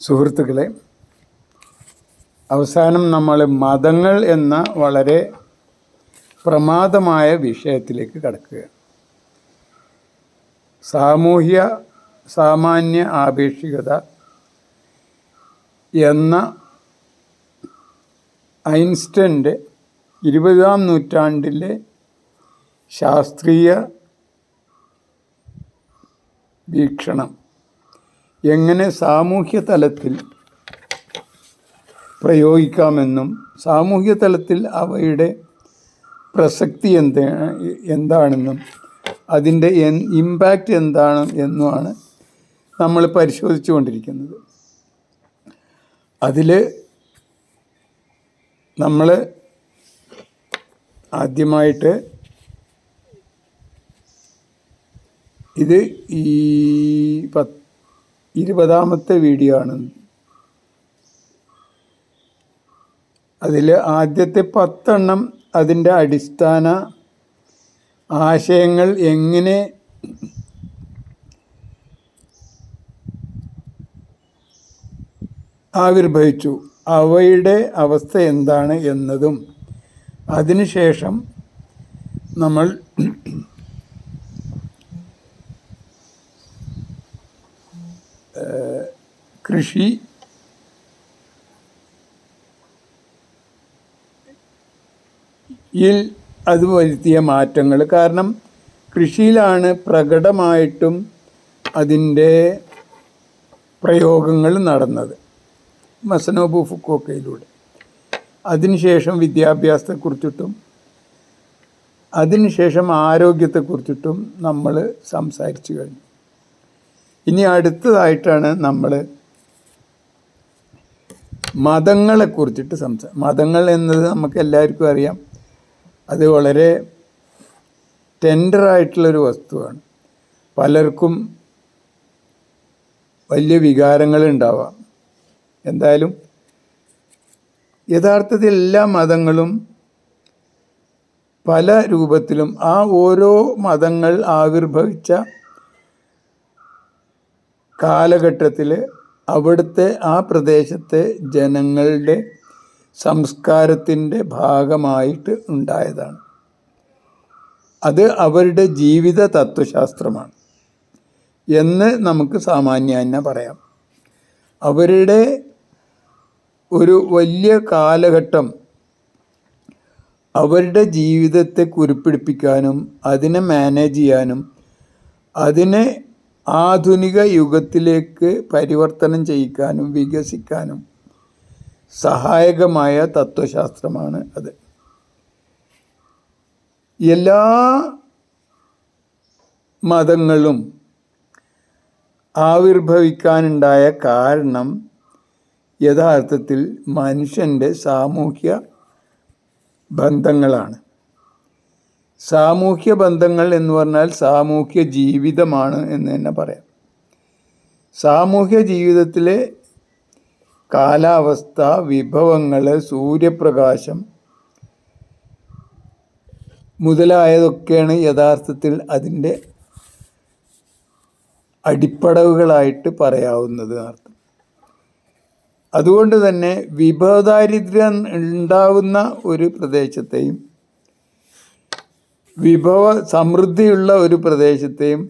സുഹൃത്തുക്കളെ അവസാനം നമ്മൾ മതങ്ങൾ എന്ന വളരെ പ്രമാദമായ വിഷയത്തിലേക്ക് കടക്കുക. സാമൂഹ്യ സാമാന്യ ആപേക്ഷികത എന്ന ഐൻസ്റ്റന്റെ ഇരുപതാം നൂറ്റാണ്ടിലെ ശാസ്ത്രീയ വീക്ഷണം എങ്ങനെ സാമൂഹ്യ തലത്തിൽ പ്രയോഗിക്കാമെന്നും സാമൂഹ്യ തലത്തിൽ അവയുടെ പ്രസക്തി എന്ത് എന്താണെന്നും അതിന്റെ എൻ ഇമ്പാക്റ്റ് എന്താണ് എന്നുമാണ് നമ്മൾ പരിശോധിച്ചു കൊണ്ടിരിക്കുന്നത് അതിൽ നമ്മൾ ആദ്യമായിട്ട് ഇത് ഈ പത്ത് ഇരുപതാമത്തെ വീഡിയോ ആണ്. അതിൽ ആദ്യത്തെ പത്തെണ്ണം അതിന്റെ അടിസ്ഥാന ആശയങ്ങൾ എങ്ങനെ ആവിർഭവിച്ചു അവയുടെ അവസ്ഥ എന്താണ് എന്നതും. അതിനുശേഷം നമ്മൾ കൃഷി യിൽ അത് വരുത്തിയ മാറ്റങ്ങൾ. കാരണം കൃഷിയിലാണ് പ്രകടമായിട്ടും അതിന്റെ പ്രയോഗങ്ങൾ നടന്നത്. മസനോബു ഫുക്കോക്കയിലൂടെ അതിനുശേഷം വിദ്യാഭ്യാസത്തെക്കുറിച്ചിട്ടും അതിനുശേഷം ആരോഗ്യത്തെക്കുറിച്ചിട്ടും നമ്മൾ സംസാരിച്ചു കഴിഞ്ഞു. ഇനി അടുത്തതായിട്ടാണ് നമ്മൾ മതങ്ങളെ കുറിച്ചിട്ട് സംസാ മതങ്ങൾ എന്നത് നമുക്ക് എല്ലാവർക്കും അറിയാം. അത് വളരെ ടെൻഡറായിട്ടുള്ളൊരു വസ്തുവാണ്. പലർക്കും വലിയ വികാരങ്ങൾ ഉണ്ടാവാം. എന്തായാലും യഥാർത്ഥത്തിൽ എല്ലാ മതങ്ങളും പല രൂപത്തിലും ആ ഓരോ മതങ്ങൾ ആവിർഭവിച്ച കാലഘട്ടത്തിൽ അവിടുത്തെ ആ പ്രദേശത്തെ ജനങ്ങളുടെ സംസ്കാരത്തിന്റെ ഭാഗമായിട്ട് ഉണ്ടായതാണ്. അത് അവരുടെ ജീവിത തത്വശാസ്ത്രമാണ്. എന്ന് നമുക്ക് സാമാന്യേന പറയാം. അവരുടെ ഒരു വലിയ കാലഘട്ടം അവരുടെ ജീവിതത്തെ കുറിപ്പിടിപ്പിക്കാനും അതിനെ മാനേജ് ചെയ്യാനും അതിനെ ആധുനിക യുഗത്തിലേക്ക് പരിവർത്തനം ചെയ്യിക്കാനും വികസിക്കാനും സഹായകമായ തത്വശാസ്ത്രമാണ് അത്. എല്ലാ മതങ്ങളും ആവിർഭവിക്കാനുണ്ടായ കാരണം യഥാർത്ഥത്തിൽ മനുഷ്യന്റെ സാമൂഹ്യ ബന്ധങ്ങളാണ്. സാമൂഹ്യ ബന്ധങ്ങൾ എന്ന് പറഞ്ഞാൽ സാമൂഹ്യ ജീവിതമാണ് എന്ന് തന്നെ പറയാം. സാമൂഹ്യ ജീവിതത്തിലെ കാലാവസ്ഥ വിഭവങ്ങൾ സൂര്യപ്രകാശം മുതലായതൊക്കെയാണ് യഥാർത്ഥത്തിൽ അതിന്റെ അടിപ്പടവുകളായിട്ട് പറയാവുന്നത് അർത്ഥം. അതുകൊണ്ട് തന്നെ വിഭവദാരിദ്ര്യം ഉണ്ടാവുന്ന ഒരു പ്രദേശത്തെയും വിഭവ സമൃദ്ധിയുള്ള ഒരു പ്രദേശത്തെയും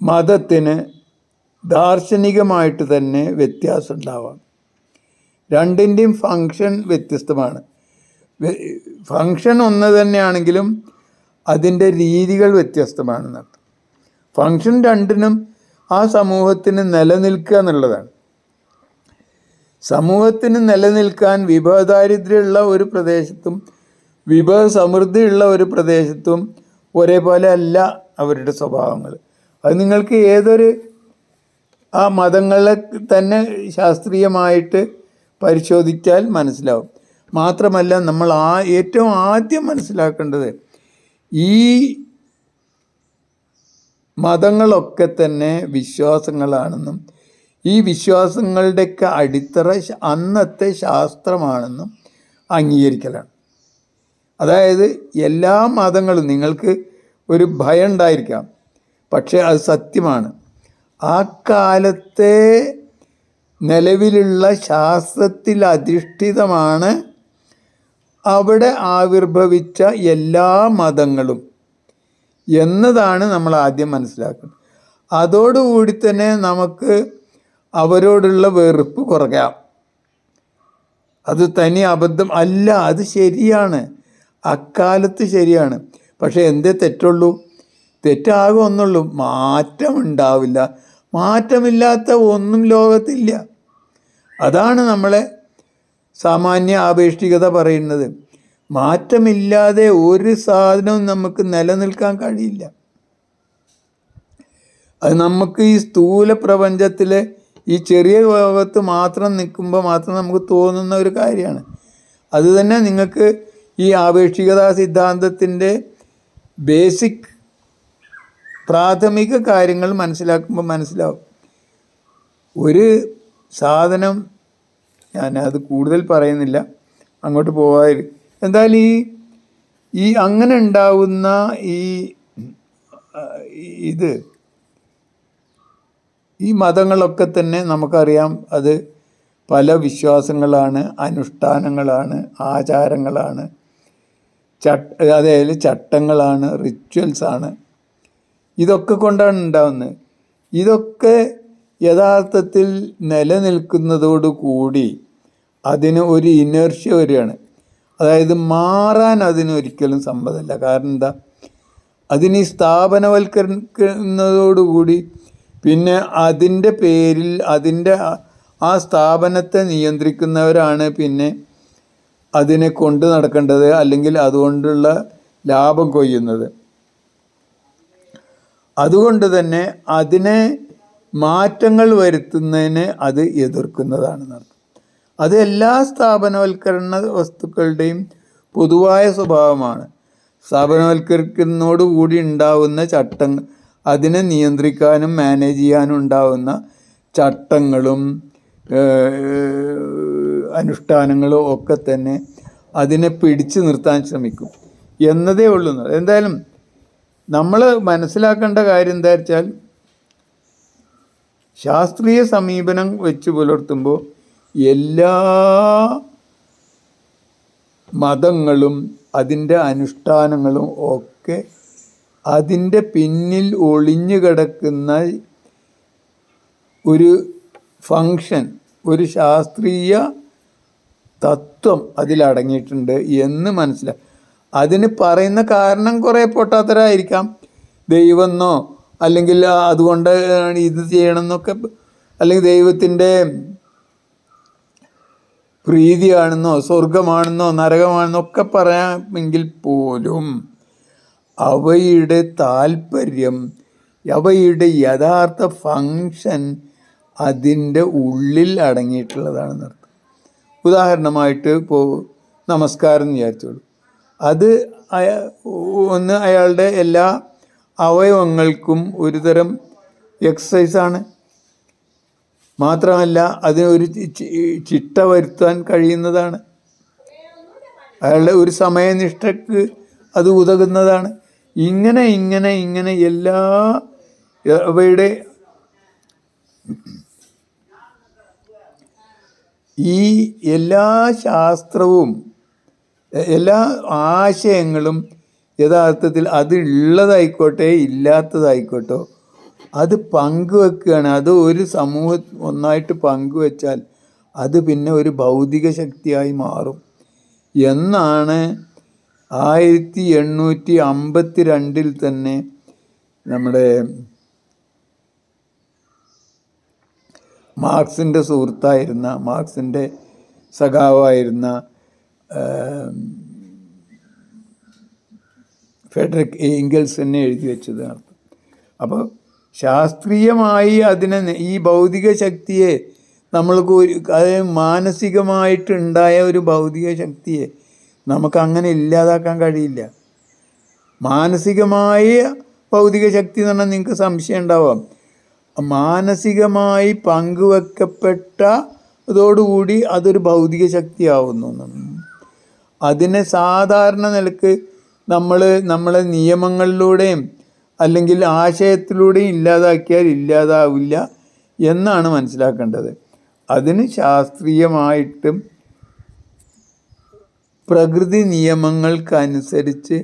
മതത്തിന് ദാർശനികമായിട്ട് തന്നെ വ്യത്യാസം ഉണ്ടാവാം രണ്ടിന്റെയും ഫങ്ഷൻ വ്യത്യസ്തമാണ് ഫങ്ഷൻ ഒന്ന് തന്നെയാണെങ്കിലും അതിന്റെ രീതികൾ വ്യത്യസ്തമാണെന്നർത്ഥം ഫങ്ഷൻ രണ്ടിനും ആ സമൂഹത്തിന് നിലനിൽക്കുക എന്നുള്ളതാണ്. സമൂഹത്തിന് നിലനിൽക്കാൻ വിഭവദാരിദ്ര്യമുള്ള ഒരു പ്രദേശത്തും വിഭവ സമൃദ്ധിയുള്ള ഒരു പ്രദേശത്തും ഒരേപോലെ അല്ല അവരുടെ സ്വഭാവങ്ങൾ. അത് നിങ്ങൾക്ക് ഏതൊരു ആ മതങ്ങളെ തന്നെ ശാസ്ത്രീയമായിട്ട് പരിശോധിച്ചാൽ മനസ്സിലാവും. മാത്രമല്ല നമ്മൾ ആ ഏറ്റവും ആദ്യം മനസ്സിലാക്കേണ്ടത് ഈ മതങ്ങളൊക്കെ തന്നെ വിശ്വാസങ്ങളാണെന്നും ഈ വിശ്വാസങ്ങളുടെയൊക്കെ അടിത്തറ അന്നത്തെ ശാസ്ത്രമാണെന്നും അംഗീകരിക്കലാണ്. അതായത് എല്ലാ മതങ്ങളും നിങ്ങൾക്ക് ഒരു ഭയം ഉണ്ടായിരിക്കാം. പക്ഷേ അത് സത്യമാണ്. ആ കാലത്തെ നിലവിലുള്ള ശാസ്ത്രത്തിൽ അധിഷ്ഠിതമാണ് അവിടെ ആവിർഭവിച്ച എല്ലാ മതങ്ങളും എന്നതാണ് നമ്മൾ ആദ്യം മനസ്സിലാക്കുന്നത്. അതോടുകൂടി തന്നെ നമുക്ക് അവരോടുള്ള വെറുപ്പ് കുറയ്ക്കാം. അത് തനി അബദ്ധം അല്ല അത് ശരിയാണ്. അക്കാലത്ത് ശരിയാണ്. പക്ഷേ എന്തേ തെറ്റുള്ളൂ? തെറ്റാകെ ഒന്നുള്ളൂ. മാറ്റം ഉണ്ടാവില്ല മാറ്റമില്ലാത്ത ഒന്നും ലോകത്തില്ല. അതാണ് നമ്മളെ സാമാന്യ ആപേക്ഷികത പറയുന്നത്. മാറ്റമില്ലാതെ ഒരു സാധനവും നമുക്ക് നിലനിൽക്കാൻ കഴിയില്ല. അത് നമുക്ക് ഈ സ്ഥൂല പ്രപഞ്ചത്തിലെ ഈ ചെറിയ ലോകത്ത് മാത്രം നിൽക്കുമ്പോൾ മാത്രം നമുക്ക് തോന്നുന്ന ഒരു കാര്യമാണ്. അതുതന്നെ നിങ്ങൾക്ക് ഈ ആപേക്ഷികതാ സിദ്ധാന്തത്തിന്റെ ബേസിക് പ്രാഥമിക കാര്യങ്ങൾ മനസ്സിലാക്കുമ്പോൾ മനസ്സിലാവും. ഒരു സാധനം ഞാൻ അത് കൂടുതൽ പറയുന്നില്ല അങ്ങോട്ട് പോകാതിരി എന്തായാലും ഈ ഈ അങ്ങനെ ഉണ്ടാവുന്ന ഈ ഇത് ഈ മതങ്ങളൊക്കെ തന്നെ നമുക്കറിയാം അത് പല വിശ്വാസങ്ങളാണ് അനുഷ്ഠാനങ്ങളാണ് ആചാരങ്ങളാണ്. ചട്ട അതായത് ചട്ടങ്ങളാണ് റിച്വൽസാണ് ഇതൊക്കെ കൊണ്ടാണ് ഉണ്ടാവുന്നത്. ഇതൊക്കെ യഥാർത്ഥത്തിൽ നിലനിൽക്കുന്നതോടുകൂടി അതിന് ഒരു ഇനർഷ്യ വരികയാണ്. അതായത് മാറാൻ അതിനൊരിക്കലും സമ്മതമല്ല. കാരണം എന്താ? അതിന് ഈ സ്ഥാപനവൽക്കരിക്കുന്നതോടുകൂടി പിന്നെ അതിന്റെ പേരിൽ അതിന്റെ ആ- ആ സ്ഥാപനത്തെ നിയന്ത്രിക്കുന്നവരാണ് പിന്നെ അതിനെ കൊണ്ട് നടക്കേണ്ടത് അല്ലെങ്കിൽ അതുകൊണ്ടുള്ള ലാഭം കൊയ്യുന്നത്. അതുകൊണ്ട് തന്നെ അതിനെ മാറ്റങ്ങൾ വരുത്തുന്നതിന് അത് എതിർക്കുന്നതാണെന്ന് അത് എല്ലാ സ്ഥാപനവൽക്കരണ വസ്തുക്കളുടെയും പൊതുവായ സ്വഭാവമാണ്. സ്ഥാപനവൽക്കരിക്കുന്നതോടുകൂടി ഉണ്ടാവുന്ന ചട്ടങ്ങൾ അതിനെ നിയന്ത്രിക്കാനും മാനേജ് ചെയ്യാനും ഉണ്ടാവുന്ന ചട്ടങ്ങളും അനുഷ്ഠാനങ്ങളും ഒക്കെ തന്നെ അതിനെ പിടിച്ചു നിർത്താൻ ശ്രമിക്കും. എന്നതേ ഉള്ളൂ എന്തായാലും നമ്മൾ മനസ്സിലാക്കേണ്ട കാര്യം എന്താ വെച്ചാൽ ശാസ്ത്രീയ സമീപനം വെച്ച് പുലർത്തുമ്പോൾ എല്ലാ മതങ്ങളും അതിന്റെ അനുഷ്ഠാനങ്ങളും ഒക്കെ അതിന്റെ പിന്നിൽ ഒളിഞ്ഞു കിടക്കുന്ന ഒരു ഫങ്ഷൻ ഒരു ശാസ്ത്രീയ തത്വം അതിലടങ്ങിയിട്ടുണ്ട് എന്ന് മനസ്സിലാക്കി അതിന് പറയുന്ന കാരണം കുറേ പൊട്ടാത്തരായിരിക്കാം ദൈവമെന്നോ അല്ലെങ്കിൽ അതുകൊണ്ട് ഇത് ചെയ്യണമെന്നൊക്കെ അല്ലെങ്കിൽ ദൈവത്തിന്റെ പ്രീതിയാണെന്നോ സ്വർഗമാണെന്നോ നരകമാണെന്നോ ഒക്കെ പറയാമെങ്കിൽ പോലും അവയുടെ താല്പര്യം അവയുടെ യഥാർത്ഥ ഫങ്ഷൻ അതിന്റെ ഉള്ളിൽ അടങ്ങിയിട്ടുള്ളതാണെന്ന് ഉദാഹരണമായിട്ട് ഇപ്പോൾ നമസ്കാരം എന്ന് വിചാരിച്ചോളൂ. അത് ഒന്ന് അയാളുടെ എല്ലാ അവയവങ്ങൾക്കും ഒരുതരം എക്സസൈസാണ് മാത്രമല്ല അതിന് ഒരു ചിട്ട വരുത്താൻ കഴിയുന്നതാണ്. അയാളുടെ ഒരു സമയനിഷ്ഠക്ക് അത് ഉതകുന്നതാണ്. ഇങ്ങനെ ഇങ്ങനെ ഇങ്ങനെ എല്ലാ അവയുടെ ഈ എല്ലാ ശാസ്ത്രവും എല്ലാ ആശയങ്ങളും യഥാർത്ഥത്തിൽ അത് ഉള്ളതായിക്കോട്ടെ ഇല്ലാത്തതായിക്കോട്ടെ അത് പങ്കുവെക്കുകയാണ്. അത് ഒരു സമൂഹം ഒന്നായിട്ട് പങ്കുവെച്ചാൽ അത് പിന്നെ ഒരു ഭൗതിക ശക്തിയായി മാറും. എന്നാണ് ആയിരത്തി എണ്ണൂറ്റി അമ്പത്തി രണ്ടിൽ തന്നെ നമ്മുടെ മാർക്സിന്റെ സുഹൃത്തായിരുന്ന മാർക്സിന്റെ സഖാവായിരുന്ന ഫെഡറിക് ഏംഗൽസ് തന്നെ എഴുതി വെച്ചത് അർത്ഥം അപ്പോൾ ശാസ്ത്രീയമായി അതിനെ ഈ ഭൗതിക ശക്തിയെ നമ്മൾക്ക് ഒരു അത് മാനസികമായിട്ടുണ്ടായ ഒരു ഭൗതിക ശക്തിയെ നമുക്ക് അങ്ങനെ ഇല്ലാതാക്കാൻ കഴിയില്ല. മാനസികമായ ഭൗതിക ശക്തി എന്ന് പറഞ്ഞാൽ നിങ്ങൾക്ക് സംശയം ഉണ്ടാവാം. മാനസികമായി പങ്കുവെക്കപ്പെട്ട അതോടുകൂടി അതൊരു ഭൗതിക ശക്തിയാവുന്നു. അതിനെ സാധാരണ നിലയ്ക്ക് നമ്മൾ നമ്മളെ നിയമങ്ങളിലൂടെയും അല്ലെങ്കിൽ ആശയത്തിലൂടെയും ഇല്ലാതാക്കിയാൽ ഇല്ലാതാവില്ല എന്നാണ് മനസ്സിലാക്കേണ്ടത് അതിന് ശാസ്ത്രീയമായിട്ടും പ്രകൃതി നിയമങ്ങൾക്കനുസരിച്ച്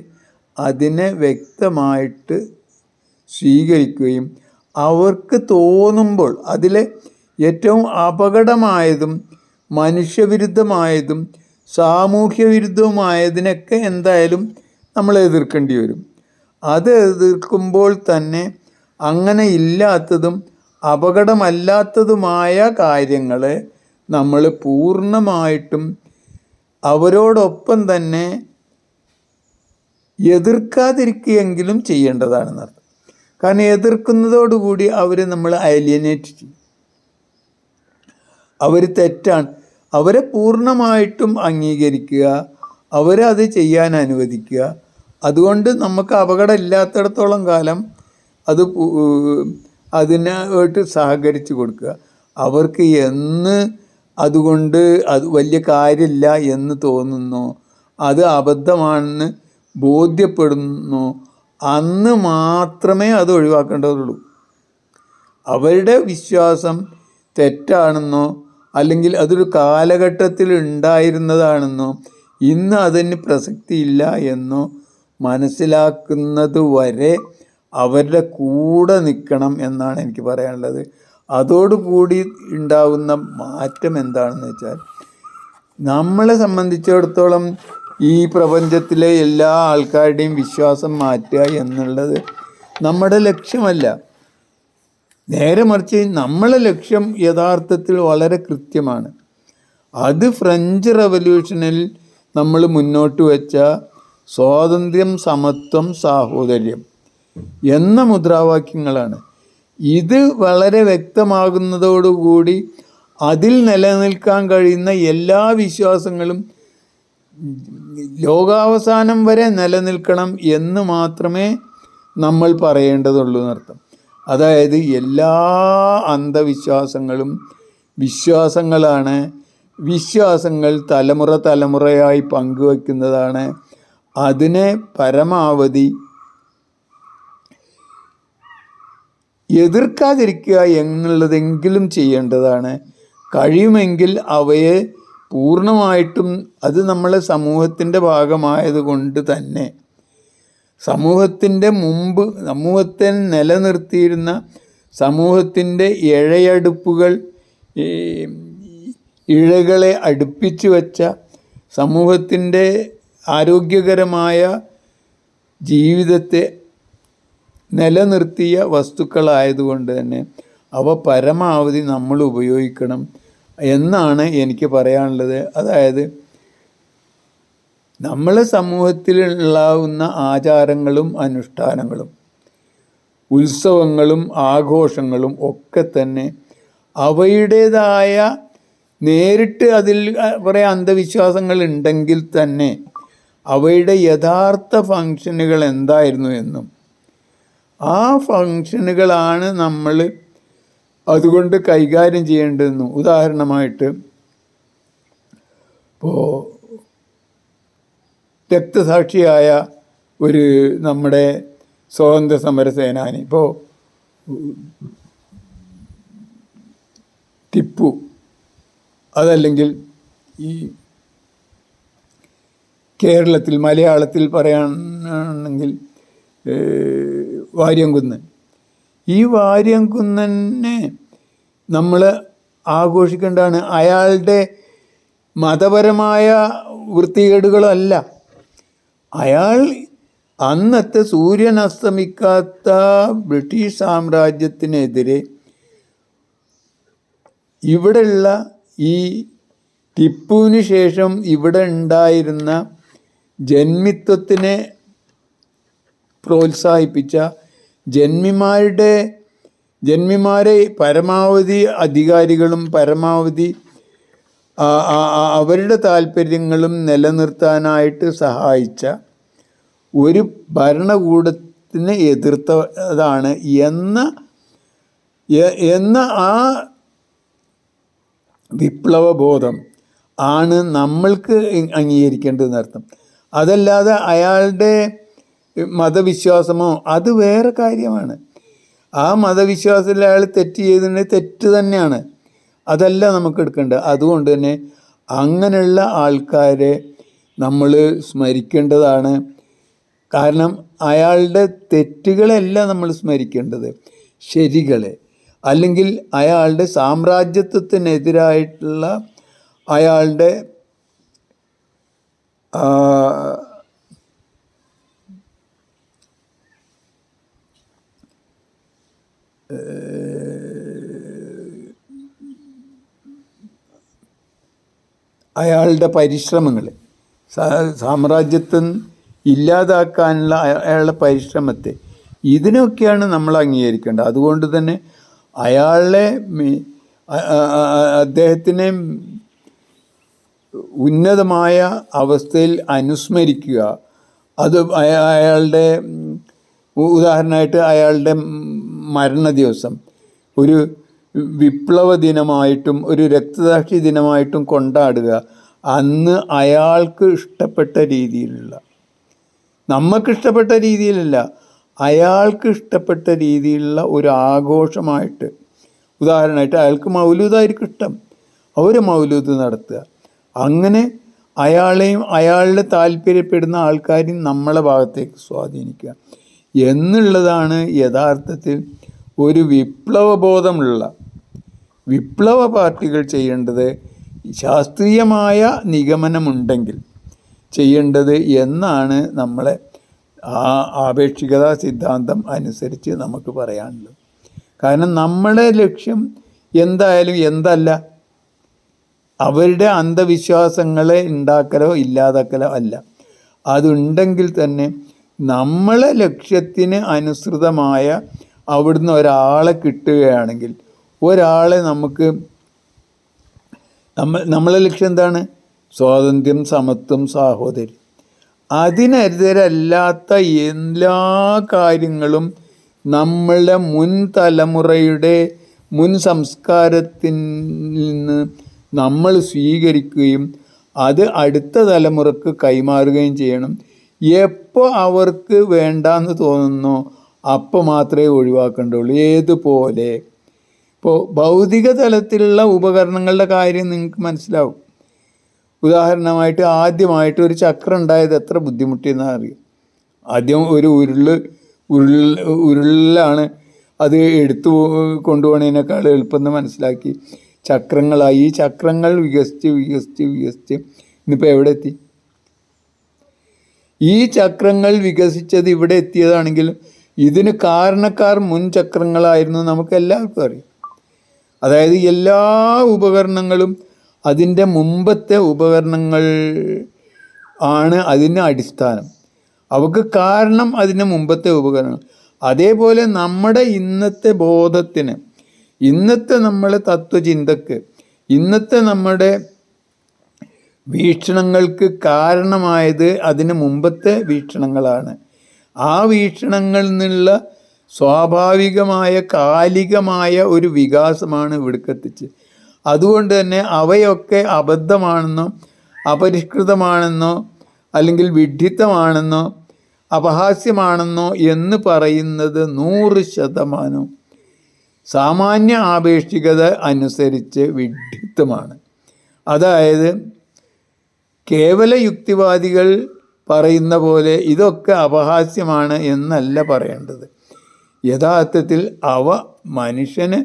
അതിനെ വ്യക്തമായിട്ട് സ്വീകരിക്കുകയും അവർക്ക് തോന്നുമ്പോൾ അതിലെ ഏറ്റവും അപകടമായതും മനുഷ്യവിരുദ്ധമായതും സാമൂഹ്യ വിരുദ്ധവുമായതിനൊക്കെ എന്തായാലും നമ്മൾ എതിർക്കേണ്ടി വരും. അത് എതിർക്കുമ്പോൾ തന്നെ അങ്ങനെ ഇല്ലാത്തതും അപകടമല്ലാത്തതുമായ കാര്യങ്ങളെ നമ്മൾ പൂർണമായിട്ടും അവരോടൊപ്പം തന്നെ എതിർക്കാതിരിക്കുകയെങ്കിലും ചെയ്യേണ്ടതാണെന്നർത്ഥം. കാരണം എതിർക്കുന്നതോടുകൂടി അവരെ നമ്മൾ അലിയനേറ്റ് ചെയ്യും. അവർ തെറ്റാണ്. അവരെ പൂർണമായിട്ടും അംഗീകരിക്കുക അവരെ അത് ചെയ്യാൻ അനുവദിക്കുക. അതുകൊണ്ട് നമുക്ക് അപകടം ഇല്ലാത്തിടത്തോളം കാലം അത് അതിനായിട്ട് സഹകരിച്ചു കൊടുക്കുക. അവർക്ക് എന്ന് അതുകൊണ്ട് അത് വലിയ കാര്യമില്ല എന്ന് തോന്നുന്നു. അത് അബദ്ധമാണെന്ന് ബോധ്യപ്പെടുന്നു. അന്ന് മാത്രമേ അത് ഒഴിവാക്കേണ്ടതുള്ളൂ. അവരുടെ വിശ്വാസം തെറ്റാണെന്നോ അല്ലെങ്കിൽ അതൊരു കാലഘട്ടത്തിൽ ഉണ്ടായിരുന്നതാണെന്നോ ഇന്ന് അതിന് പ്രസക്തിയില്ല എന്നോ മനസ്സിലാക്കുന്നത് വരെ അവരുടെ കൂടെ നിൽക്കണം എന്നാണ് എനിക്ക് പറയാനുള്ളത്. അതോടുകൂടി ഉണ്ടാകുന്ന മാറ്റം എന്താണെന്ന് വെച്ചാൽ നമ്മളെ സംബന്ധിച്ചിടത്തോളം ഈ പ്രപഞ്ചത്തിലെ എല്ലാ ആൾക്കാരുടെയും വിശ്വാസം മാറ്റുക എന്നുള്ളത് നമ്മുടെ ലക്ഷ്യമല്ല. നേരെ മറിച്ച് നമ്മളെ ലക്ഷ്യം യഥാർത്ഥത്തിൽ വളരെ കൃത്യമാണ്. അത് ഫ്രഞ്ച് റവല്യൂഷനിൽ നമ്മൾ മുന്നോട്ട് വെച്ച സ്വാതന്ത്ര്യം സമത്വം സാഹോദര്യം എന്ന മുദ്രാവാക്യങ്ങളാണ്. ഇത് വളരെ വ്യക്തമാകുന്നതോടുകൂടി അതിൽ നിലനിൽക്കാൻ കഴിയുന്ന എല്ലാ വിശ്വാസങ്ങളും ലോകാവസാനം വരെ നിലനിൽക്കണം എന്ന് മാത്രമേ നമ്മൾ പറയേണ്ടതുള്ളൂ എന്നർത്ഥം. അതായത് എല്ലാ അന്ധവിശ്വാസങ്ങളും വിശ്വാസങ്ങളാണ്. വിശ്വാസങ്ങൾ തലമുറ തലമുറയായി പങ്കുവെക്കുന്നതാണ് അതിനെ പരമാവധി എതിർക്കാതിരിക്കുക എന്നുള്ളതെങ്കിലും ചെയ്യേണ്ടതാണ്. കഴിയുമെങ്കിൽ അവയെ പൂർണമായിട്ടും അത് നമ്മളെ സമൂഹത്തിന്റെ ഭാഗമായതുകൊണ്ട് തന്നെ സമൂഹത്തിന്റെ മുമ്പ് സമൂഹത്തെ നിലനിർത്തിയിരുന്ന സമൂഹത്തിന്റെ ഇഴയടുപ്പുകൾ ഇഴകളെ അടുപ്പിച്ചു വച്ച സമൂഹത്തിന്റെ ആരോഗ്യകരമായ ജീവിതത്തെ നിലനിർത്തിയ വസ്തുക്കളായതുകൊണ്ട് തന്നെ അവ പരമാവധി നമ്മൾ ഉപയോഗിക്കണം. എന്നാണ് എനിക്ക് പറയാനുള്ളത്. അതായത് നമ്മളെ സമൂഹത്തിലുണ്ടാവുന്ന ആചാരങ്ങളും അനുഷ്ഠാനങ്ങളും ഉത്സവങ്ങളും ആഘോഷങ്ങളും ഒക്കെ തന്നെ അവയുടേതായ നേരിട്ട് അതിൽ കുറേ അന്ധവിശ്വാസങ്ങൾ ഉണ്ടെങ്കിൽ തന്നെ അവയുടെ യഥാർത്ഥ ഫങ്ഷനുകൾ എന്തായിരുന്നു എന്നും ആ ഫങ്ഷനുകളാണ് നമ്മൾ അതുകൊണ്ട് കൈകാര്യം ചെയ്യേണ്ടതെന്നും. ഉദാഹരണമായിട്ട് ഇപ്പോൾ രക്തസാക്ഷിയായ ഒരു നമ്മുടെ സ്വാതന്ത്ര്യ സമര സേനാനി ഇപ്പോൾ ടിപ്പു അതല്ലെങ്കിൽ ഈ കേരളത്തിൽ മലയാളത്തിൽ പറയാണെങ്കിൽ വാര്യംകുന്ന്. ഈ വാര്യംകുന്നനെ നമ്മൾ ആഘോഷിക്കേണ്ടതാണ്. അയാളുടെ മതപരമായ വൃത്തികേടുകളല്ല. അയാൾ അന്നത്തെ സൂര്യൻ അസ്തമിക്കാത്ത ബ്രിട്ടീഷ് സാമ്രാജ്യത്തിനെതിരെ ഇവിടെയുള്ള ഈ ടിപ്പുവിന് ശേഷം ഇവിടെ ഉണ്ടായിരുന്ന ജന്മിത്വത്തിനെ പ്രോത്സാഹിപ്പിച്ച ജന്മിമാരുടെ ജന്മിമാരെ പരമാവധി അധികാരികളും പരമാവധി അവരുടെ താല്പര്യങ്ങളും നിലനിർത്താനായിട്ട് സഹായിച്ച ഒരു ഭരണകൂടത്തിന് എതിർത്തതാണ് എന്ന എന്ന ആ വിപ്ലവബോധം ആണ് നമ്മൾക്ക് അംഗീകരിക്കേണ്ടതെന്നർത്ഥം അതല്ലാതെ അയാളുടെ മതവിശ്വാസമോ അത് വേറെ കാര്യമാണ്. ആ മതവിശ്വാസത്തിൽ അയാൾ തെറ്റ് ചെയ്തിട്ടുണ്ടെങ്കിൽ തെറ്റ് തന്നെയാണ്. അതല്ല നമുക്ക് എടുക്കേണ്ടത്. അതുകൊണ്ട് തന്നെ അങ്ങനെയുള്ള ആൾക്കാരെ നമ്മൾ സ്മരിക്കേണ്ടതാണ്. കാരണം അയാളുടെ തെറ്റുകളല്ല നമ്മൾ സ്മരിക്കേണ്ടത്. ശരികളെ. അല്ലെങ്കിൽ അയാളുടെ സാമ്രാജ്യത്വത്തിനെതിരായിട്ടുള്ള അയാളുടെ അയാളുടെ പരിശ്രമങ്ങൾ സാമ്രാജ്യത്വം ഇല്ലാതാക്കാനുള്ള അയാളുടെ പരിശ്രമത്തെ ഇതിനൊക്കെയാണ് നമ്മൾ അംഗീകരിക്കേണ്ടത്. അതുകൊണ്ട് തന്നെ അയാളെ അദ്ദേഹത്തിനെ ഉന്നതമായ അവസ്ഥയിൽ അനുസ്മരിക്കുക. അത് അയാളുടെ ഉദാഹരണമായിട്ട് അയാളുടെ മരണ ദിവസം ഒരു വിപ്ലവ ദിനമായിട്ടും ഒരു രക്തസാക്ഷി ദിനമായിട്ടും കൊണ്ടാടുക അന്ന് അയാൾക്ക് ഇഷ്ടപ്പെട്ട രീതിയിലുള്ള. നമുക്ക് ഇഷ്ടപ്പെട്ട രീതിയിലല്ല അയാൾക്ക് ഇഷ്ടപ്പെട്ട രീതിയിലുള്ള ഒരു ആഘോഷമായിട്ട്. ഉദാഹരണമായിട്ട് അയാൾക്ക് മൗലൂദായിരിക്കും ഇഷ്ടം. അവർ മൗലൂദ് നടത്തുക. അങ്ങനെ അയാളെയും അയാളുടെ താല്പര്യപ്പെടുന്ന ആൾക്കാരെയും നമ്മളെ ഭാഗത്തേക്ക് സ്വാധീനിക്കുക. എന്നുള്ളതാണ് യഥാർത്ഥത്തിൽ ഒരു വിപ്ലവബോധമുള്ള വിപ്ലവ പാർട്ടികൾ ചെയ്യേണ്ടത് ശാസ്ത്രീയമായ നിഗമനമുണ്ടെങ്കിൽ ചെയ്യേണ്ടത് എന്നാണ് നമ്മളെ ആ ആപേക്ഷികത സിദ്ധാന്തം അനുസരിച്ച് നമുക്ക് പറയാനുള്ളത്. കാരണം നമ്മുടെ ലക്ഷ്യം എന്തായാലും എന്തല്ല. അവരുടെ അന്ധവിശ്വാസങ്ങളെ ഉണ്ടാക്കലോ ഇല്ലാതാക്കലോ അല്ല. അതുണ്ടെങ്കിൽ തന്നെ നമ്മളെ ലക്ഷ്യത്തിന് അനുസൃതമായ അവിടുന്ന് ഒരാളെ കിട്ടുകയാണെങ്കിൽ ഒരാളെ നമുക്ക് നമ്മൾ നമ്മളെ ലക്ഷ്യം എന്താണ്? സ്വാതന്ത്ര്യം സമത്വം സാഹോദര്യം. അതിനെതിരല്ലാത്ത എല്ലാ കാര്യങ്ങളും നമ്മളുടെ മുൻ തലമുറയുടെ മുൻ സംസ്കാരത്തിൽ നിന്ന് നമ്മൾ സ്വീകരിക്കുകയും അത് അടുത്ത തലമുറയ്ക്ക് കൈമാറുകയും ചെയ്യണം. എപ്പോൾ അവർക്ക് വേണ്ടാന്ന് തോന്നുന്നോ അപ്പോൾ മാത്രമേ ഒഴിവാക്കേണ്ടുള്ളൂ. ഏതുപോലെ ഇപ്പോൾ ഭൗതിക തലത്തിലുള്ള ഉപകരണങ്ങളുടെ കാര്യം നിങ്ങൾക്ക് മനസ്സിലാവും. ഉദാഹരണമായിട്ട് ആദ്യമായിട്ട് ഒരു ചക്രം ഉണ്ടായത് എത്ര ബുദ്ധിമുട്ടിയെന്ന് അറിയാം? ആദ്യം ഒരു ഉരുൾ ഉരുൾ ഉരുളിലാണ് അത് എടുത്തു കൊണ്ടുപോകുന്നതിനേക്കാൾ എളുപ്പമെന്ന് മനസ്സിലാക്കി. ചക്രങ്ങളായി. ഈ ചക്രങ്ങൾ വികസിച്ച് വികസിച്ച് വികസിച്ച് ഇന്നിപ്പോൾ എവിടെ എത്തി? ഈ ചക്രങ്ങൾ വികസിച്ചത് ഇവിടെ എത്തിയതാണെങ്കിലും ഇതിന് കാരണക്കാർ മുൻ ചക്രങ്ങളായിരുന്നു നമുക്ക് എല്ലാവർക്കും അറിയാം. അതായത് എല്ലാ ഉപകരണങ്ങളും അതിന്റെ മുമ്പത്തെ ഉപകരണങ്ങൾ ആണ് അതിന് അടിസ്ഥാനം. അവക്ക് കാരണം അതിന് മുമ്പത്തെ ഉപകരണങ്ങൾ. അതേപോലെ നമ്മുടെ ഇന്നത്തെ ബോധത്തിന് ഇന്നത്തെ നമ്മളെ തത്വചിന്തക്ക് ഇന്നത്തെ നമ്മുടെ വീക്ഷണങ്ങൾക്ക് കാരണമായത് അതിന് മുമ്പത്തെ വീക്ഷണങ്ങളാണ്. ആ വീക്ഷണങ്ങളിൽ നിന്നുള്ള സ്വാഭാവികമായ കാലികമായ ഒരു വികാസമാണ് ഇവിടേക്കെത്തിച്ച്. അതുകൊണ്ട് തന്നെ അവയൊക്കെ അബദ്ധമാണെന്നോ അപരിഷ്കൃതമാണെന്നോ അല്ലെങ്കിൽ വിഡ്ഢിത്തമാണെന്നോ അപഹാസ്യമാണെന്നോ എന്ന് പറയുന്നത് നൂറ് ശതമാനം സാമാന്യ ആപേക്ഷികത അനുസരിച്ച് വിഡ്ഢിത്തമാണ്. അതായത് കേവല യുക്തിവാദികൾ പറയുന്ന പോലെ ഇതൊക്കെ അപഹാസ്യമാണ് എന്നല്ല പറയേണ്ടത്. യഥാർത്ഥത്തിൽ അവ മനുഷ്യന്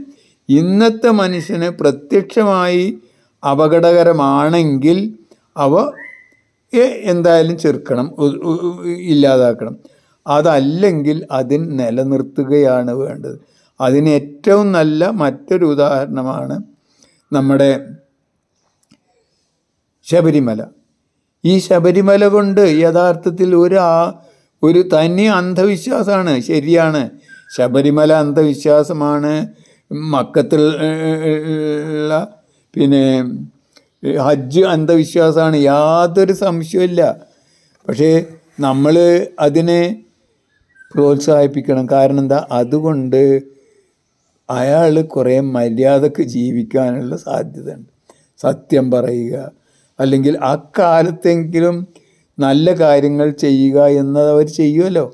ഇന്നത്തെ മനുഷ്യന് പ്രത്യക്ഷമായി അപകടകരമാണെങ്കിൽ അവ എന്തായാലും ചെറുക്കണം ഇല്ലാതാക്കണം. അതല്ലെങ്കിൽ അതിൻ നിലനിർത്തുകയാണ് വേണ്ടത്. അതിന് ഏറ്റവും നല്ല മറ്റൊരു ഉദാഹരണമാണ് നമ്മുടെ ശബരിമല. ഈ ശബരിമല കൊണ്ട് യഥാർത്ഥത്തിൽ ഒരു ഒരു തനി അന്ധവിശ്വാസമാണ് ശരിയാണ്. ശബരിമല അന്ധവിശ്വാസമാണ്. മക്കത്തിൽ ഉള്ള പിന്നെ ഹജ്ജ് അന്ധവിശ്വാസമാണ് യാതൊരു സംശയമില്ല പക്ഷേ നമ്മൾ അതിനെ പ്രോത്സാഹിപ്പിക്കണം. കാരണം എന്താ? അതുകൊണ്ട് അയാൾ കുറേ മര്യാദയ്ക്ക് ജീവിക്കാനുള്ള സാധ്യതയുണ്ട്. സത്യം പറയുക. അല്ലെങ്കിൽ അക്കാലത്തെങ്കിലും നല്ല കാര്യങ്ങൾ ചെയ്യുക എന്നത് അവർ ചെയ്യുമല്ലോ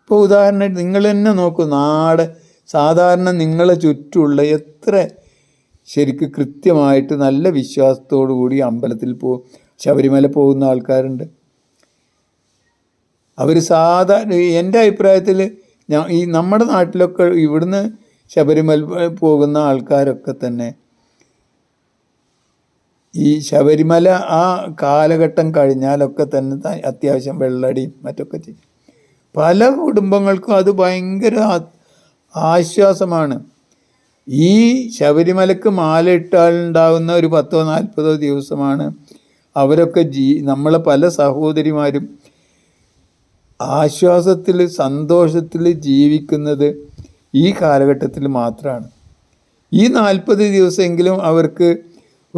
ഇപ്പോൾ ഉദാഹരണം നിങ്ങൾ തന്നെ നോക്കൂ നാട് സാധാരണ നിങ്ങളെ ചുറ്റുമുള്ള എത്ര ശരിക്ക് കൃത്യമായിട്ട് നല്ല വിശ്വാസത്തോടു കൂടി അമ്പലത്തിൽ പോ ശബരിമല പോകുന്ന ആൾക്കാരുണ്ട്. അവർ സാധാരണ എന്റെ അഭിപ്രായത്തിൽ ഞാൻ ഈ നമ്മുടെ നാട്ടിലൊക്കെ ഇവിടുന്ന് ശബരിമല പോകുന്ന ആൾക്കാരൊക്കെ തന്നെ ഈ ശബരിമല ആ കാലഘട്ടം കഴിഞ്ഞാലൊക്കെ തന്നെ അത്യാവശ്യം വെള്ളടിയും മറ്റൊക്കെ ചെയ്യും. പല കുടുംബങ്ങൾക്കും അത് ഭയങ്കര ആശ്വാസമാണ്. ഈ ശബരിമലക്ക് മാലയിട്ടാലുണ്ടാകുന്ന ഒരു പത്തോ നാൽപ്പതോ ദിവസമാണ് അവരൊക്കെ ജീ നമ്മളെ പല സഹോദരിമാരും ആശ്വാസത്തിൽ സന്തോഷത്തിൽ ജീവിക്കുന്നത് ഈ കാലഘട്ടത്തിൽ മാത്രമാണ് ഈ നാൽപ്പത് ദിവസമെങ്കിലും അവർക്ക്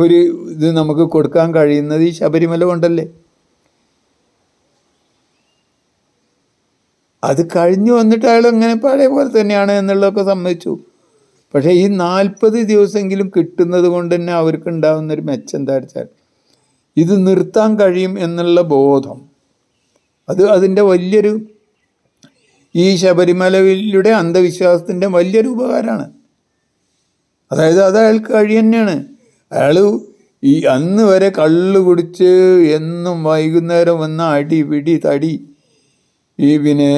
ഒരു ഇത് നമുക്ക് കൊടുക്കാൻ കഴിയുന്നത് ഈ ശബരിമല കൊണ്ടല്ലേ? അത് കഴിഞ്ഞു വന്നിട്ട് അയാൾ അങ്ങനെ പഴയ പോലെ തന്നെയാണ് എന്നുള്ളതൊക്കെ സമ്മതിച്ചു. പക്ഷേ ഈ നാൽപ്പത് ദിവസമെങ്കിലും കിട്ടുന്നത് കൊണ്ട് തന്നെ അവർക്ക് ഉണ്ടാകുന്നൊരു മെച്ചം എന്താ വെച്ചാൽ ഇത് നിർത്താൻ കഴിയും എന്നുള്ള ബോധം. അത് അതിന്റെ വലിയൊരു ഈ ശബരിമലയിലൂടെ അന്ധവിശ്വാസത്തിന്റെ വലിയൊരു ഉപകാരമാണ്. അതായത് അത് അയാൾക്ക് കഴിയുന്നതാണ്. അയാൾ ഈ അന്ന് വരെ കള്ള് കുടിച്ച് എന്നും വൈകുന്നേരം വന്ന അടി പിടി തടി ഈ പിന്നെ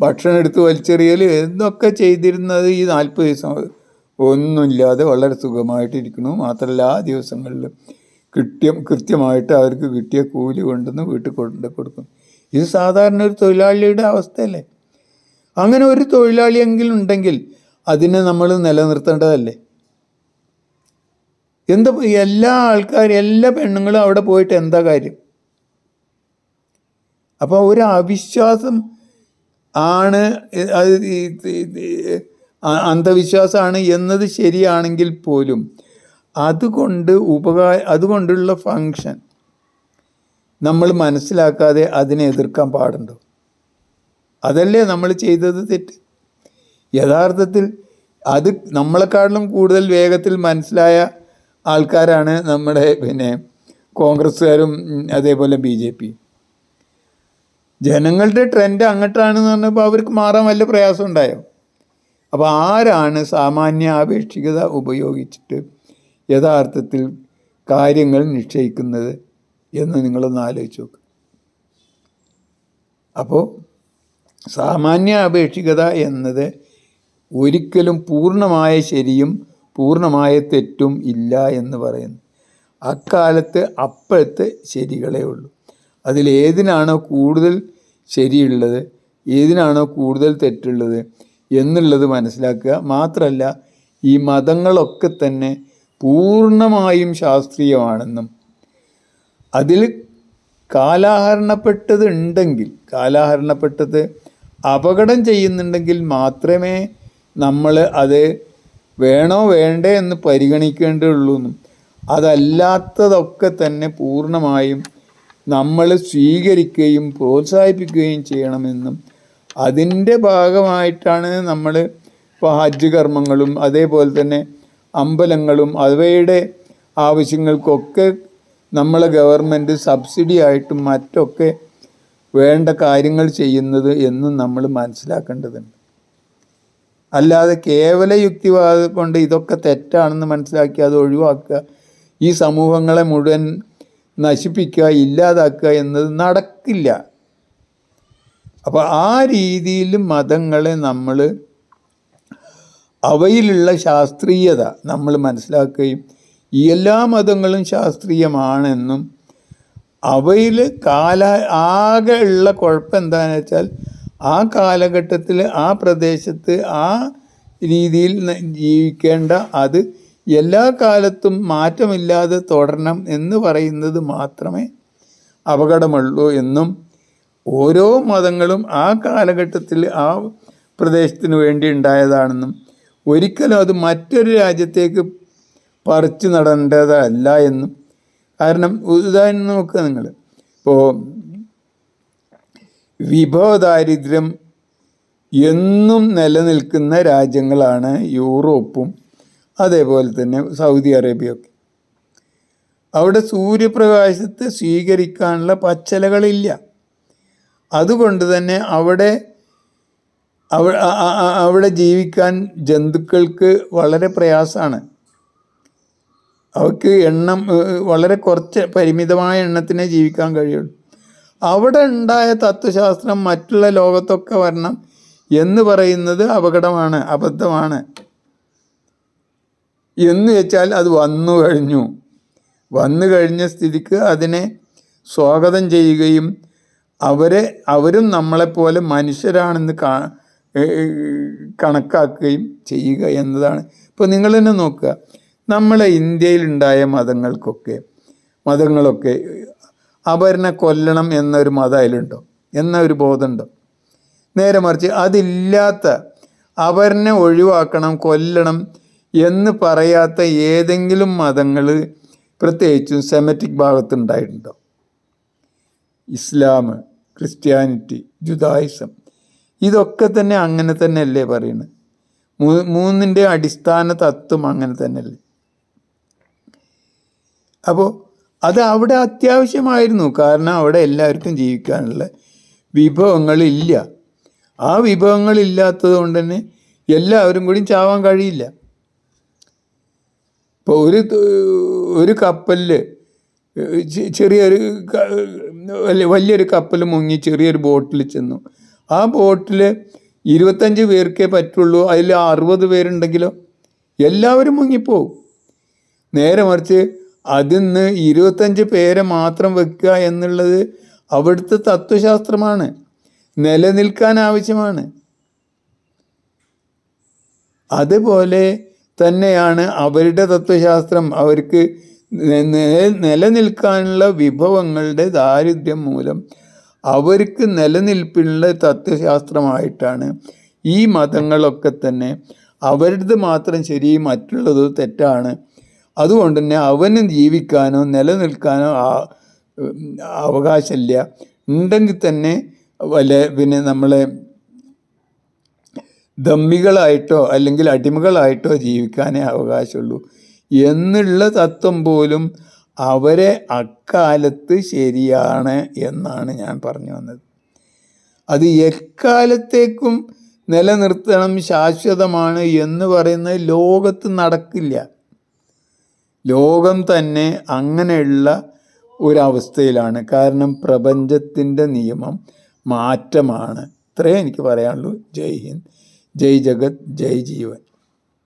ഭക്ഷണം എടുത്ത് വലിച്ചെറിയൽ എന്നൊക്കെ ചെയ്തിരുന്നത് ഈ നാൽപ്പത് ദിവസം? ഒന്നുമില്ലാതെ വളരെ സുഖമായിട്ടിരിക്കുന്നു. മാത്രമല്ല ആ ദിവസങ്ങളിൽ കിട്ടിയ കൃത്യമായിട്ട് അവർക്ക് കിട്ടിയ കൂലി കൊണ്ടുവന്ന് വീട്ടിൽ കൊണ്ട് കൊടുക്കും ഇത് സാധാരണ ഒരു തൊഴിലാളിയുടെ അവസ്ഥയല്ലേ? അങ്ങനെ ഒരു തൊഴിലാളിയെങ്കിലും ഉണ്ടെങ്കിൽ അതിനെ നമ്മൾ നിലനിർത്തേണ്ടതല്ലേ? എന്താ എല്ലാ ആൾക്കാരും എല്ലാ പെണ്ണുങ്ങളും അവിടെ പോയിട്ട് എന്താ കാര്യം? അപ്പോൾ ഒരു അവിശ്വാസം ആണ് അത് അന്ധവിശ്വാസമാണ് എന്നത് ശരിയാണെങ്കിൽ പോലും അതുകൊണ്ട് ഉപകാര അതുകൊണ്ടുള്ള ഫങ്ഷൻ നമ്മൾ മനസ്സിലാക്കാതെ അതിനെ എതിർക്കാൻ പാടുണ്ടോ? അതല്ലേ നമ്മൾ ചെയ്തത് തെറ്റ്? യഥാർത്ഥത്തിൽ അത് നമ്മളെക്കാളും കൂടുതൽ വേഗത്തിൽ മനസ്സിലായ ആൾക്കാരാണ് നമ്മുടെ പിന്നെ കോൺഗ്രസ്സുകാരും അതേപോലെ ബി ജെ പി. ജനങ്ങളുടെ ട്രെൻഡ് അങ്ങോട്ടാണെന്ന് പറഞ്ഞപ്പോൾ അവർക്ക് മാറാൻ വല്ല പ്രയാസം ഉണ്ടായോ? അപ്പോൾ ആരാണ് സാമാന്യ ആപേക്ഷികത ഉപയോഗിച്ചിട്ട് യഥാർത്ഥത്തിൽ കാര്യങ്ങൾ നിശ്ചയിക്കുന്നത് എന്ന് നിങ്ങളൊന്ന് ആലോചിച്ച് നോക്ക്. അപ്പോൾ സാമാന്യ ആപേക്ഷികത എന്നത് ഒരിക്കലും പൂർണമായ ശരിയും പൂർണമായ തെറ്റും ഇല്ല എന്ന് പറയുന്നു. അക്കാലത്ത് അപ്പോഴത്തെ ശരികളേ ഉള്ളൂ. അതിലേതിനാണോ കൂടുതൽ ശരിയുള്ളത് ഏതിനാണോ കൂടുതൽ തെറ്റുള്ളത് എന്നുള്ളത് മനസ്സിലാക്കുക. മാത്രമല്ല ഈ മതങ്ങളൊക്കെ തന്നെ പൂർണമായും ശാസ്ത്രീയമാണെന്നും അതിൽ കാലാഹരണപ്പെട്ടത് ഉണ്ടെങ്കിൽ കാലാഹരണപ്പെട്ടത് അപകടം ചെയ്യുന്നുണ്ടെങ്കിൽ മാത്രമേ നമ്മൾ അത് വേണോ വേണ്ടേ എന്ന് പരിഗണിക്കേണ്ടതുള്ളൂ എന്നും അതല്ലാത്തതൊക്കെ തന്നെ പൂർണമായും നമ്മൾ സ്വീകരിക്കുകയും പ്രോത്സാഹിപ്പിക്കുകയും ചെയ്യണമെന്നും. അതിന്റെ ഭാഗമായിട്ടാണ് നമ്മൾ ഇപ്പോൾ ഹജ്ജ് കർമ്മങ്ങളും അതേപോലെ തന്നെ അമ്പലങ്ങളും അവയുടെ ആവശ്യങ്ങൾക്കൊക്കെ നമ്മളെ ഗവൺമെന്റ് സബ്സിഡി ആയിട്ടും മറ്റൊക്കെ വേണ്ട കാര്യങ്ങൾ ചെയ്യുന്നത് എന്നും നമ്മൾ മനസ്സിലാക്കേണ്ടതുണ്ട്. അല്ലാതെ കേവല യുക്തിവാദം കൊണ്ട് ഇതൊക്കെ തെറ്റാണെന്ന് മനസ്സിലാക്കി അത് ഒഴിവാക്കുക ഈ സമൂഹങ്ങളെ മുഴുവൻ നശിപ്പിക്കുക ഇല്ലാതാക്കുക എന്നത് നടക്കില്ല. അപ്പോൾ ആ രീതിയിൽ മതങ്ങളെ നമ്മൾ അവയിലുള്ള ശാസ്ത്രീയത നമ്മൾ മനസ്സിലാക്കുകയും ഈ എല്ലാ മതങ്ങളും ശാസ്ത്രീയമാണെന്നും അവയിൽ കാല ആകെ ഉള്ള കുഴപ്പം എന്താണെന്ന് വെച്ചാൽ ആ കാലഘട്ടത്തിൽ ആ പ്രദേശത്ത് ആ രീതിയിൽ ജീവിക്കേണ്ട അത് എല്ലാ കാലത്തും മാറ്റമില്ലാതെ തുടരണം എന്ന് പറയുന്നത് മാത്രമേ അപകടമുള്ളൂ എന്നും ഓരോ മതങ്ങളും ആ കാലഘട്ടത്തിൽ ആ പ്രദേശത്തിന് വേണ്ടി ഉണ്ടായതാണെന്നും ഒരിക്കലും അത് മറ്റൊരു രാജ്യത്തേക്ക് പറിച്ചു നടേണ്ടതല്ല എന്നും കാരണം ഉദാഹരണം നോക്കുക നിങ്ങൾ. ഇപ്പോൾ വിഭവദാരിദ്ര്യം എന്നും നിലനിൽക്കുന്ന രാജ്യങ്ങളാണ് യൂറോപ്പും അതേപോലെ തന്നെ സൗദി അറേബ്യയൊക്കെ. അവിടെ സൂര്യപ്രകാശത്തെ സ്വീകരിക്കാനുള്ള പച്ചലകളില്ല. അതുകൊണ്ട് തന്നെ അവിടെ അവിടെ ജീവിക്കാൻ ജന്തുക്കൾക്ക് വളരെ പ്രയാസമാണ്. അവർക്ക് എണ്ണം വളരെ കുറച്ച് പരിമിതമായ എണ്ണത്തിനെ ജീവിക്കാൻ കഴിയുള്ളൂ. അവിടെ ഉണ്ടായ തത്വശാസ്ത്രം മറ്റുള്ള ലോകത്തൊക്കെ വരണം എന്ന് പറയുന്നത് അപകടമാണ് അബദ്ധമാണ്. എന്ന് വെച്ചാൽ അത് വന്നു കഴിഞ്ഞു. വന്നു കഴിഞ്ഞ സ്ഥിതിക്ക് അതിനെ സ്വാഗതം ചെയ്യുകയും അവരെ അവരും നമ്മളെപ്പോലെ മനുഷ്യരാണെന്ന് കണക്കാക്കുകയും ചെയ്യുക എന്നതാണ്. ഇപ്പോൾ നിങ്ങൾ തന്നെ നോക്കുക. നമ്മളെ ഇന്ത്യയിലുണ്ടായ മതങ്ങൾക്കൊക്കെ മതങ്ങളൊക്കെ അവരനെ കൊല്ലണം എന്നൊരു മതം അതിലുണ്ടോ. എന്ന ഒരു ബോധമുണ്ടോ. നേരെ മറിച്ച് അതില്ലാത്ത അവരനെ ഒഴിവാക്കണം കൊല്ലണം എന്ന് പറയാത്ത ഏതെങ്കിലും മതങ്ങൾ പ്രത്യേകിച്ചും സെമറ്റിക് ഭാഗത്തുണ്ടായിട്ടുണ്ടോ. ഇസ്ലാം ക്രിസ്ത്യാനിറ്റി ജുദായിസം ഇതൊക്കെ തന്നെ അങ്ങനെ തന്നെയല്ലേ പറയുന്നത്? മൂന്നിന്റെ അടിസ്ഥാന തത്വം അങ്ങനെ തന്നെയല്ലേ? അപ്പോൾ അത് അവിടെ അത്യാവശ്യമായിരുന്നു. കാരണം അവിടെ എല്ലാവർക്കും ജീവിക്കാനുള്ള വിഭവങ്ങളില്ല. ആ വിഭവങ്ങളില്ലാത്തത് കൊണ്ട് തന്നെ എല്ലാവരും കൂടി ചാവാൻ കഴിയില്ല. ഇപ്പോൾ ഒരു ഒരു കപ്പലിൽ ചെറിയൊരു വലിയൊരു കപ്പൽ മുങ്ങി ചെറിയൊരു ബോട്ടിൽ ചെന്നു. ആ ബോട്ടിൽ ഇരുപത്തഞ്ച് പേർക്കേ പറ്റുള്ളൂ. അതിൽ അറുപത് പേരുണ്ടെങ്കിലോ എല്ലാവരും മുങ്ങിപ്പോവും. നേരെ മറിച്ച് അതിന്ന് ഇരുപത്തഞ്ച് പേരെ മാത്രം വെക്കുക എന്നുള്ളത് അവിടുത്തെ തത്വശാസ്ത്രമാണ്. നിലനിൽക്കാൻ ആവശ്യമാണ്. അതുപോലെ തന്നെയാണ് അവരുടെ തത്വശാസ്ത്രം. അവർക്ക് നിലനിൽക്കാനുള്ള വിഭവങ്ങളുടെ ദാരിദ്ര്യം മൂലം അവർക്ക് നിലനിൽപ്പിനുള്ള തത്വശാസ്ത്രമായിട്ടാണ് ഈ മതങ്ങളൊക്കെ തന്നെ. അവരുടെ മാത്രം ശരി മറ്റുള്ളത് തെറ്റാണ്. അതുകൊണ്ട് തന്നെ അവന് ജീവിക്കാനോ നിലനിൽക്കാനോ അവകാശമില്ല. ഉണ്ടെങ്കിൽ തന്നെ വല്ല പിന്നെ നമ്മളെ ദമ്മികളായിട്ടോ അല്ലെങ്കിൽ അടിമകളായിട്ടോ ജീവിക്കാനേ അവകാശമുള്ളൂ. എന്നുള്ള തത്വം പോലും അവരെ അക്കാലത്ത് ശരിയാണ് എന്നാണ് ഞാൻ പറഞ്ഞു വന്നത്. അത് എക്കാലത്തേക്കും നിലനിർത്തണം ശാശ്വതമാണ് എന്ന് പറയുന്നത് ലോകത്ത് നടക്കില്ല. ലോകം തന്നെ അങ്ങനെയുള്ള ഒരവസ്ഥയിലാണ്. കാരണം പ്രപഞ്ചത്തിന്റെ നിയമം മാറ്റമാണ്. ഇത്രയേ എനിക്ക് പറയാനുള്ളൂ. ജയ് ഹിന്ദ്. ജയ് ജഗത്. ജയ് ജീവൻ.